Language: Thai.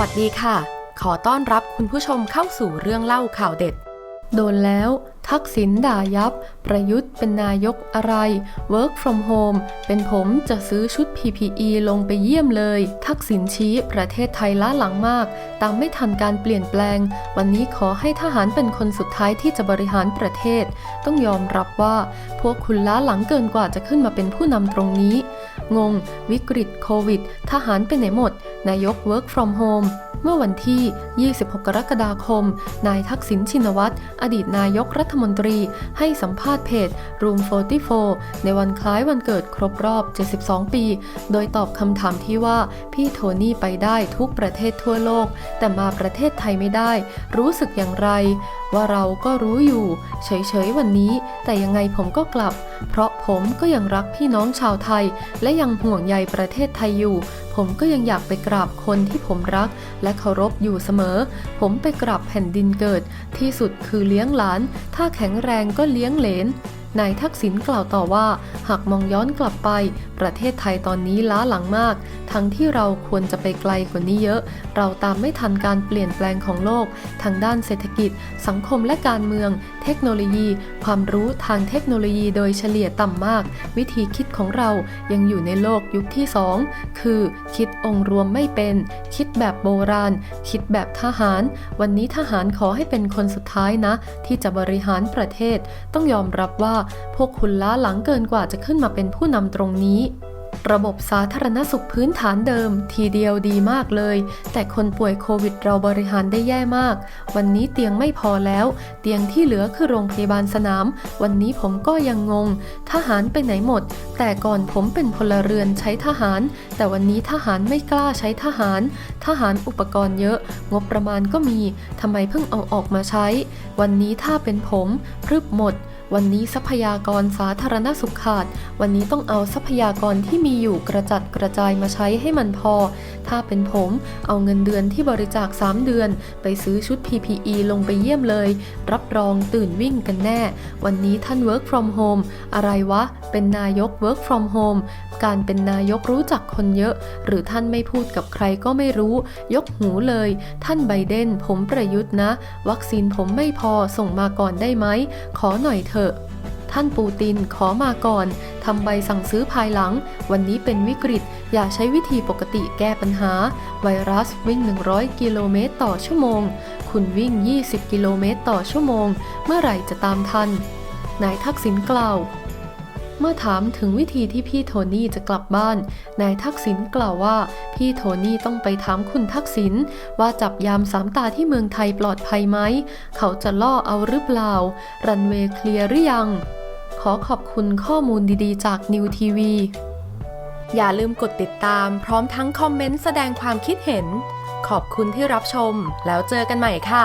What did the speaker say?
วัสดีค่ะ ขอต้อนรับคุณผู้ชมเข้าสู่เรื่องเล่าข่าวเด็ด โดนแล้ว ทักษิณด่ายับ ประยุทธ์เป็นนายกอะไร Work from home เป็นผมจะซื้อชุด PPE ลงไปเยี่ยมเลย ทักษิณชี้ประเทศไทยล้าหลังมาก ตามไม่ทันการเปลี่ยนแปลง วันนี้ขอให้ทหารเป็นคนสุดท้ายที่จะบริหารประเทศ ต้องยอมรับว่า พวกคุณล้าหลังเกินกว่าจะขึ้นมาเป็นผู้นำตรงนี้ งง วิกฤตโควิด ทหารไปไหนหมด นายก Work from home เมื่อวันที่ 26 กรกฎาคม นายทักษิณชินวัตร อดีตนายกรัฐมนตรี ให้สัมภาษณ์เพจ Room 44 ในวันคล้ายวันเกิดครบรอบ 72 ปี โดยตอบคำถามที่ว่า พี่โทนี่ไปได้ทุกประเทศทั่วโลก แต่มาประเทศไทยไม่ได้ รู้สึกอย่างไร ว่าเราก็รู้อยู่ เฉยๆวันนี้ แต่ยังไงผมก็กลับ เพราะผมก็ยังรักพี่น้องชาวไทย และยังห่วงใยประเทศไทยอยู่ ผมก็ยังอยากไปกราบคนที่ผมรัก และเคารพอยู่เสมอ ผมไปกราบแผ่นดินเกิด ที่สุดคือเลี้ยงหลาน ถ้าแข็งแรงก็เลี้ยงเหลนนายทักษิณกล่าวต่อว่าหากมองย้อนกลับไป ประเทศไทยตอนนี้ล้าหลังมาก ทั้งที่เราควรจะไปไกลกว่านี้เยอะ เราตามไม่ทันการเปลี่ยนแปลงของโลก ทางด้านเศรษฐกิจ สังคมและการเมือง เทคโนโลยี ความรู้ทางเทคโนโลยีโดยเฉลี่ยต่ำมาก วิธีคิดของเรายังอยู่ในโลกยุคที่ 2 คือ คิดองค์รวมไม่เป็น คิดแบบโบราณ คิดแบบทหาร วันนี้ทหารขอให้เป็นคนสุดท้ายนะ ที่จะบริหารประเทศ ต้องยอมรับว่าพวกคุณล้าหลังเกินกว่าจะขึ้นมาเป็นผู้นำตรงนี้ ระบบสาธารณสุขพื้นฐานเดิม ทีเดียวดีมากเลย แต่คนป่วยโควิดเราบริหารได้แย่มาก วันนี้เตียงไม่พอแล้ว เตียงที่เหลือคือโรงพยาบาลสนาม วันนี้ผมก็ยังงง ทหารไปไหนหมด แต่ก่อนผมเป็นพลเรือนใช้ทหาร แต่วันนี้ทหารไม่กล้าใช้ทหาร ทหารอุปกรณ์เยอะ งบประมาณก็มีทำไมเพิ่งเอาออกมาใช้ วันนี้ถ้าเป็นผมพรึบหมด วันนี้ทรัพยากรสาธารณสุขขาด วันนี้ต้องเอาทรัพยากรที่มีอยู่กระจัดกระจายมาใช้ให้มันพอ ถ้าเป็นผมเอาเงินเดือนที่บริจาค 3 เดือน ไปซื้อชุด PPE ลงไปเยี่ยมเลย รับรองตื่นวิ่งกันแน่ วันนี้ท่าน work from home อะไรวะ เป็นนายก work from home การเป็นนายกรู้จักคนเยอะ หรือท่านไม่พูดกับใครก็ไม่รู้ ยกหูเลย ท่านไบเดนผมประยุทธ์นะ วัคซีนผมไม่พอส่งมาก่อนได้ไหมขอหน่อยเถอะ ท่านปูตินขอมาก่อนทำใบสั่งซื้อภายหลัง วันนี้เป็นวิกฤต อย่าใช้วิธีปกติแก้ปัญหา ไวรัสวิ่ง 100 กิโลเมตรต่อชั่วโมง คุณวิ่ง 20 กิโลเมตรต่อชั่วโมง เมื่อไหร่จะตามทัน นายทักษิณกล่าว เมื่อถามถึงวิธีที่พี่โทนี่จะกลับบ้าน นายทักษิณกล่าวว่า พี่โทนี่ต้องไปถามคุณทักษิณว่าจับยามสามตาที่เมืองไทยปลอดภัยไหม เขาจะล่อเอาหรือเปล่า รันเวย์เคลียร์หรือยัง ขอขอบคุณข้อมูลดีๆ จากนิวทีวีอย่าลืมกดติดตามพร้อมทั้งคอมเมนต์แสดงความคิดเห็น ขอบคุณที่รับชมแล้วเจอกันใหม่ค่ะ